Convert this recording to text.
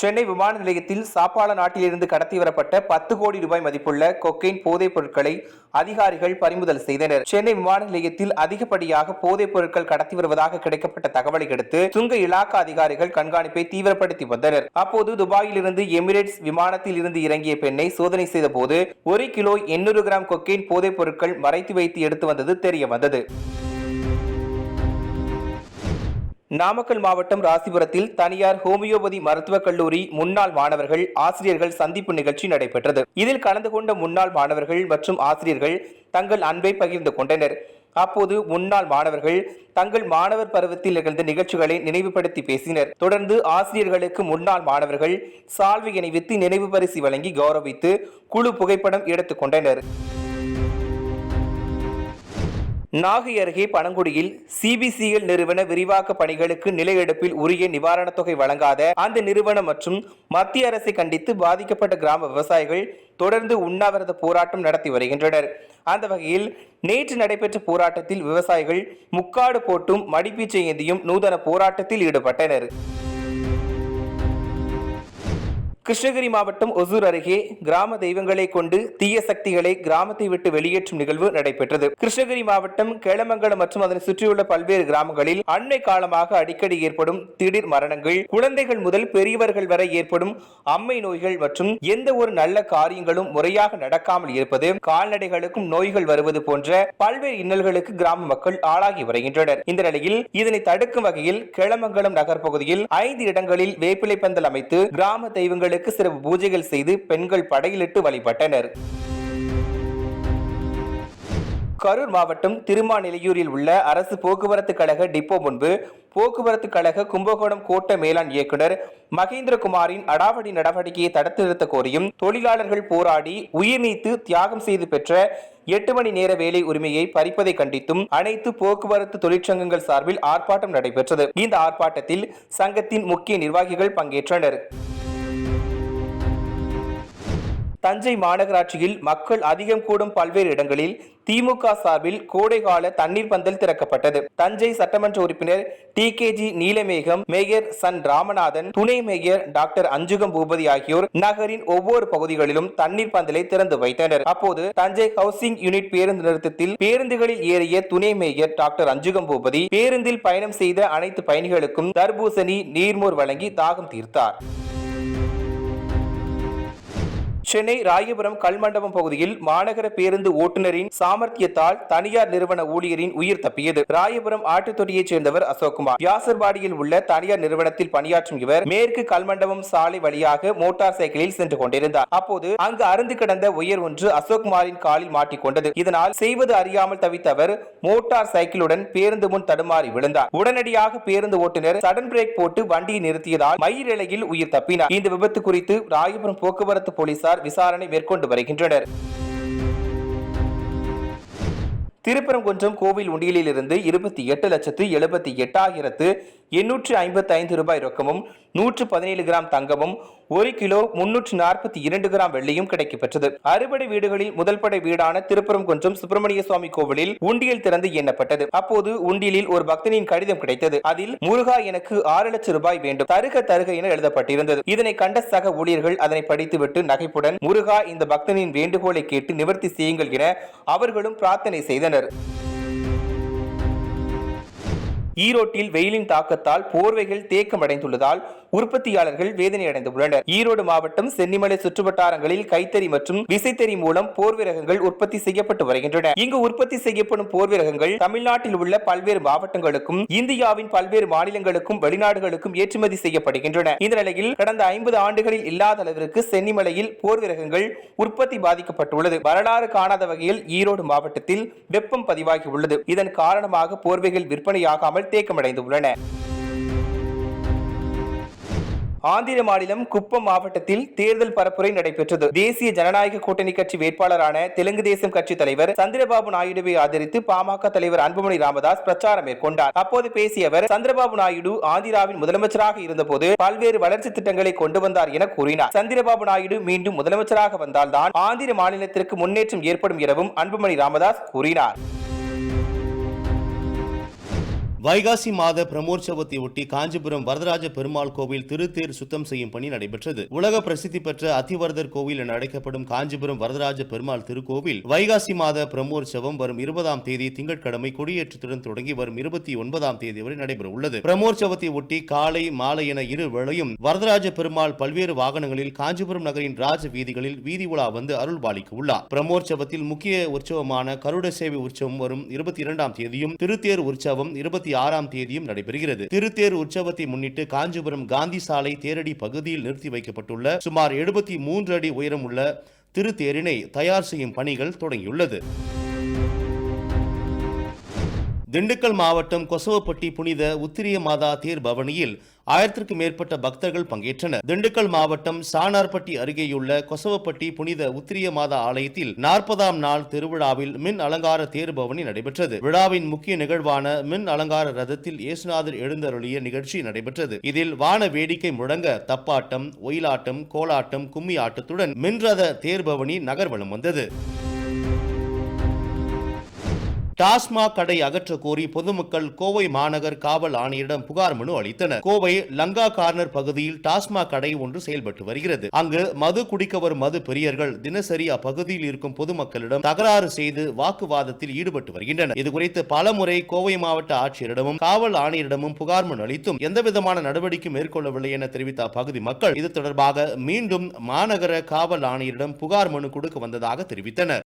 சென்னை விமான நிலையத்தில் சாப்பாள நாட்டிலிருந்து கடத்தி வரப்பட்ட பத்து கோடி ரூபாய் மதிப்புள்ள கொக்கைன் போதைப் பொருட்களை அதிகாரிகள் பறிமுதல் செய்தனர். சென்னை விமான நிலையத்தில் அதிகப்படியாக போதைப் பொருட்கள் கடத்தி வருவதாக கிடைக்கப்பட்ட தகவலை அடுத்து சுங்க இலாக்கா அதிகாரிகள் கண்காணிப்பை தீவிரப்படுத்தி வந்தனர். அப்போது துபாயிலிருந்து எமிரேட்ஸ் விமானத்தில் இருந்து இறங்கிய பெண்ணை சோதனை செய்த போது ஒரு கிலோ எண்ணூறு கிராம் கொக்கைன் போதைப் பொருட்கள் மறைத்து வைத்து எடுத்து வந்தது தெரிய வந்தது. நாமக்கல் மாவட்டம் ராசிபுரத்தில் தனியார் ஹோமியோபதி மருத்துவக் கல்லூரி முன்னாள் மாணவர்கள் ஆசிரியர்கள் சந்திப்பு நிகழ்ச்சி நடைபெற்றது. இதில் கலந்து கொண்ட முன்னாள் மாணவர்கள் மற்றும் ஆசிரியர்கள் தங்கள் அன்பை பகிர்ந்து கொண்டனர். அப்போது முன்னாள் மாணவர்கள் தங்கள் மாணவர் பருவத்தில் நிகழ்ந்த நிகழ்ச்சிகளை நினைவுபடுத்தி பேசினர். தொடர்ந்து ஆசிரியர்களுக்கு முன்னாள் மாணவர்கள் சால்வை அணிவித்து நினைவு பரிசு வழங்கி கௌரவித்து குழு புகைப்படம் எடுத்துக் கொண்டனர். நாகை அருகே பனங்குடியில் சிபிசிஎல் நிறுவன விரிவாக்க பணிகளுக்கு நில எடுப்பில் உரிய நிவாரணத் தொகை வழங்காத அந்த நிறுவனம் மற்றும் மத்திய அரசை கண்டித்து பாதிக்கப்பட்ட கிராம விவசாயிகள் தொடர்ந்து உண்ணாவிரத போராட்டம் நடத்தி வருகின்றனர். அந்த வகையில் நேற்று நடைபெற்ற போராட்டத்தில் விவசாயிகள் முக்காடு போட்டும் மடிப்பீச்சை ஏந்தியும் நூதன போராட்டத்தில் ஈடுபட்டனர். கிருஷ்ணகிரி மாவட்டம் ஒசூர் அருகே கிராம தெய்வங்களை கொண்டு தீய சக்திகளை கிராமத்தை விட்டு வெளியேற்றும் நிகழ்வு நடைபெற்றது. கிருஷ்ணகிரி மாவட்டம் கேளமங்கலம் மற்றும் அதனை சுற்றியுள்ள பல்வேறு கிராமங்களில் அண்மை காலமாக அடிக்கடி ஏற்படும் திடீர் மரணங்கள் குழந்தைகள் முதல் பெரியவர்கள் வரை ஏற்படும் அம்மை நோய்கள் மற்றும் எந்த ஒரு நல்ல காரியங்களும் முறையாக நடக்காமல் இருப்பது கால்நடைகளுக்கும் நோய்கள் வருவது போன்ற பல்வேறு இன்னல்களுக்கு கிராம மக்கள் ஆளாகி வருகின்றனர். இந்த நிலையில் இதனை தடுக்கும் வகையில் கேளமங்கலம் நகர் பகுதியில் ஐந்து இடங்களில் வேப்பிலை பந்தல் அமைத்து கிராம தெய்வங்களுக்கு சிறப்பு பூஜைகள் செய்து பெண்கள் படையிலிட்டு வழிபட்டனர். கரூர் மாவட்டம் திருமாநிலையூரில் உள்ள அரசு போக்குவரத்து கழக டிப்போ முன்பு போக்குவரத்து கழக கும்பகோணம் கோட்ட மேலாண் இயக்குனர் மகேந்திரகுமாரின் அடாவடி நடவடிக்கையை தடுத்து நிறுத்த கோரியும் தொழிலாளர்கள் போராடி உயிர் நீத்து தியாகம் செய்து பெற்ற எட்டு மணி நேர வேலை உரிமையை பறிப்பதை கண்டித்தும் அனைத்து போக்குவரத்து தொழிற்சங்கங்கள் சார்பில் ஆர்ப்பாட்டம் நடைபெற்றது. இந்த ஆர்ப்பாட்டத்தில் சங்கத்தின் முக்கிய நிர்வாகிகள் பங்கேற்றனர். தஞ்சை மாநகராட்சியில் மக்கள் அதிகம் கூடும் பல்வேறு இடங்களில் திமுக சார்பில் கோடைகால தண்ணீர் பந்தல் திறக்கப்பட்டது. தஞ்சை சட்டமன்ற உறுப்பினர் T K G Neelamegam mayor Sun Ramanathan துணை மேயர் டாக்டர் அஞ்சுகம் பூபதி ஆகியோர் நகரின் ஒவ்வொரு பகுதிகளிலும் தண்ணீர் பந்தலை திறந்து வைத்தனர். அப்போது தஞ்சை ஹவுசிங் யூனிட் பேருந்து நிறுத்தத்தில் பேருந்துகளில் ஏறிய துணை மேயர் டாக்டர் அஞ்சுகம் பூபதி பேருந்தில் பயணம் செய்த அனைத்து பயணிகளுக்கும் தர்பூசணி நீர்மோர் வழங்கி தாகம் தீர்த்தார். சென்னை ராயபுரம் கல்மண்டபம் பகுதியில் மாநகர பேருந்து ஓட்டுநரின் சாமர்த்தியத்தால் தனியார் நிறுவன ஊழியரின் உயிர் தப்பியது. ராயபுரம் ஆட்டுத்தொட்டியைச் சேர்ந்தவர் அசோக்குமார். வியாசர்பாடியில் உள்ள தனியார் நிறுவனத்தில் பணியாற்றும் இவர் மேற்கு கல்மண்டபம் சாலை வழியாக மோட்டார் சைக்கிளில் சென்று கொண்டிருந்தார். அப்போது அங்கு அருந்து கிடந்த உயர் ஒன்று அசோக்குமாரின் காலில் மாட்டிக்கொண்டது இதனால் செய்வது அறியாமல் தவித்த அவர் மோட்டார் சைக்கிளுடன் பேருந்து முன் தடுமாறி விழுந்தார். உடனடியாக பேருந்து ஓட்டுநர் சடன் பிரேக் போட்டு வண்டியை நிறுத்தியதால் மயிரிழையில் உயிர் தப்பினார். இந்த விபத்து குறித்து ராயபுரம் போக்குவரத்து போலீசார் விசாரணை மேற்கொண்டு வருகின்றனர். திருப்பரங்குன்றம் கோவில் உண்டியலில் இருந்து இருபத்தி எட்டு லட்சத்து எழுபத்தி எட்டாயிரத்து எண்ணூற்று ஐம்பத்தி ஐந்து ரூபாய் ரொக்கமும் நூற்று பதினேழு கிராம் தங்கமும் ஒரு கிலோ முன்னூற்று நாற்பத்தி இரண்டு கிராம் வெள்ளியும் கிடைக்கப்பெற்றது அறுபடை வீடுகளில் முதல் படை வீடான திருப்பரங்குன்றம் சுப்பிரமணிய சுவாமி கோவிலில் உண்டியல் திறந்து எண்ணப்பட்டது. அப்போது உண்டியலில் ஒரு பக்தனின் கடிதம் கிடைத்தது. அதில் முருகா எனக்கு ஆறு லட்சம் ரூபாய் வேண்டும். தருக தருக என எழுதப்பட்டிருந்தது. இதனை கண்ட சக ஊழியர்கள் அதனை படித்துவிட்டு நகைப்புடன் முருகா இந்த பக்தனின் வேண்டுகோளை கேட்டு நிவர்த்தி செய்யுங்கள் என அவர்களும் பிரார்த்தனை செய்தனர். ஈரோட்டில் வெயிலின் தாக்கத்தால் போர்வைகள் தேக்கமடைந்துள்ளதால் உற்பத்தியாளர்கள் வேதனை அடைந்துள்ளனர் ஈரோடு மாவட்டம் சென்னிமலை சுற்றுவட்டாரங்களில் கைத்தறி மற்றும் விசைத்தறி மூலம் போர்வை ரகங்கள் உற்பத்தி செய்யப்பட்டு வருகின்றன. இங்கு உற்பத்தி செய்யப்படும் போர்வை ரகங்கள் தமிழ்நாட்டில் உள்ள பல்வேறு மாவட்டங்களுக்கும் இந்தியாவின் பல்வேறு மாநிலங்களுக்கும் வெளிநாடுகளுக்கும் ஏற்றுமதி செய்யப்படுகின்றன. இந்த நிலையில் கடந்த ஐம்பது ஆண்டுகளில் இல்லாத அளவிற்கு சென்னிமலையில் போர்வை ரகங்கள் உற்பத்தி பாதிக்கப்பட்டுள்ளது. வரலாறு காணாத வகையில் ஈரோடு மாவட்டத்தில் வெப்பம் பதிவாகி உள்ளது இதன் காரணமாக போர்வைகள் விற்பனையாகாமல் தேக்கமடைந்துள்ளன. ஆந்திர மாநிலம் குப்பம் மாவட்டத்தில் தேர்தல் பரப்புரை நடைபெற்றது. தேசிய ஜனநாயக கூட்டணி கட்சி வேட்பாளரான தெலுங்கு தேசம் கட்சி தலைவர் சந்திரபாபு நாயுடுவை ஆதரித்து பாமக தலைவர் அன்புமணி ராமதாஸ் பிரச்சாரம் மேற்கொண்டார். அப்போது பேசிய அவர் சந்திரபாபு நாயுடு ஆந்திராவின் முதலமைச்சராக இருந்தபோது பல்வேறு வளர்ச்சி திட்டங்களை கொண்டு வந்தார் என கூறினார். சந்திரபாபு நாயுடு மீண்டும் முதலமைச்சராக வந்தால்தான் ஆந்திர மாநிலத்திற்கு முன்னேற்றம் ஏற்படும் எனவும் அன்புமணி ராமதாஸ் கூறினார். வைகாசி மாத பிரமோற்சவத்தை ஒட்டி காஞ்சிபுரம் வரதராஜ பெருமாள் கோவில் திருத்தேர் சுத்தம் செய்யும் பணி நடைபெற்றது. உலக பிரசித்தி பெற்ற அத்திவரதர் கோவில் என அழைக்கப்படும் காஞ்சிபுரம் வரதராஜ பெருமாள் திருக்கோவில் வைகாசி மாத பிரமோற்சவம் வரும் இருபதாம் தேதி திங்கட்கிழமை கொடியேற்றத்துடன் தொடங்கி வரும் இருபத்தி ஒன்பதாம் தேதி வரை நடைபெற உள்ளது. பிரமோற்சவத்தை ஒட்டி காலை மாலை என இரு வேளையும் வரதராஜ பெருமாள் பல்வேறு வாகனங்களில் காஞ்சிபுரம் நகரின் ராஜ வீதிகளில் வீதி உலா வந்து அருள் பாலிக்க உள்ளார் பிரமோற்சவத்தில் முக்கிய உற்சவமான கருட சேவை உற்சவம் வரும் இருபத்தி இரண்டாம் தேதியும் திருத்தேர் உற்சவம் இருபத்தி ஆறாம் தேதியும் நடைபெறுகிறது. திருத்தேர் உற்சவத்தை முன்னிட்டு காஞ்சிபுரம் காந்தி சாலை தேரடி பகுதியில் நிறுத்தி வைக்கப்பட்டுள்ள சுமார் எழுபத்தி மூன்று அடி உயரம் உள்ள திருத்தேரினை தயார் செய்யும் பணிகள் தொடங்கியுள்ளது. திண்டுக்கல் மாவட்டம் கொசவப்பட்டி புனித உத்திரிய மாதா தேர் பவனியில் ஆயிரத்திற்கும் மேற்பட்ட பக்தர்கள் பங்கேற்றனர். திண்டுக்கல் மாவட்டம் சானார்பட்டி அருகேயுள்ள கொசவப்பட்டி புனித உத்திரிய மாதா ஆலயத்தில் நாற்பதாம் நாள் திருவிழாவில் மின் அலங்கார தேர்பவனி நடைபெற்றது. விழாவின் முக்கிய நிகழ்வான மின் அலங்கார ரதத்தில் இயேசுநாதர் எழுந்தருளிய நிகழ்ச்சி நடைபெற்றது. இதில் வான வேடிக்கை முழங்க தப்பாட்டம் ஒயிலாட்டம் கோலாட்டம் கும்மி ஆட்டத்துடன் மின்ரத தேர்பவனி நகர்வலம் வந்தது. டாஸ்மாக் கடை அகற்ற கோரி பொதுமக்கள் கோவை மாநகர் காவல் ஆணையரிடம் புகார் மனு அளித்தனர். கோவை லங்கா கார்னர் பகுதியில் டாஸ்மாக் கடை ஒன்று செயல்பட்டு வருகிறது. அங்கு மது குடிக்க வரும் மது பெரியர்கள் தினசரி அப்பகுதியில் இருக்கும் பொதுமக்களிடம் தகராறு செய்து வாக்குவாதத்தில் ஈடுபட்டு வருகின்றனர். இதுகுறித்து பலமுறை கோவை மாவட்ட ஆட்சியரிடமும் காவல் ஆணையரிடமும் புகார் மனு அளித்தும் எந்தவிதமான நடவடிக்கை மேற்கொள்ளவில்லை என தெரிவித்த அப்பகுதி மக்கள் இது தொடர்பாக மீண்டும் மாநகர காவல் ஆணையரிடம் புகார் மனு கொடுக்க வந்ததாக தெரிவித்தனர்.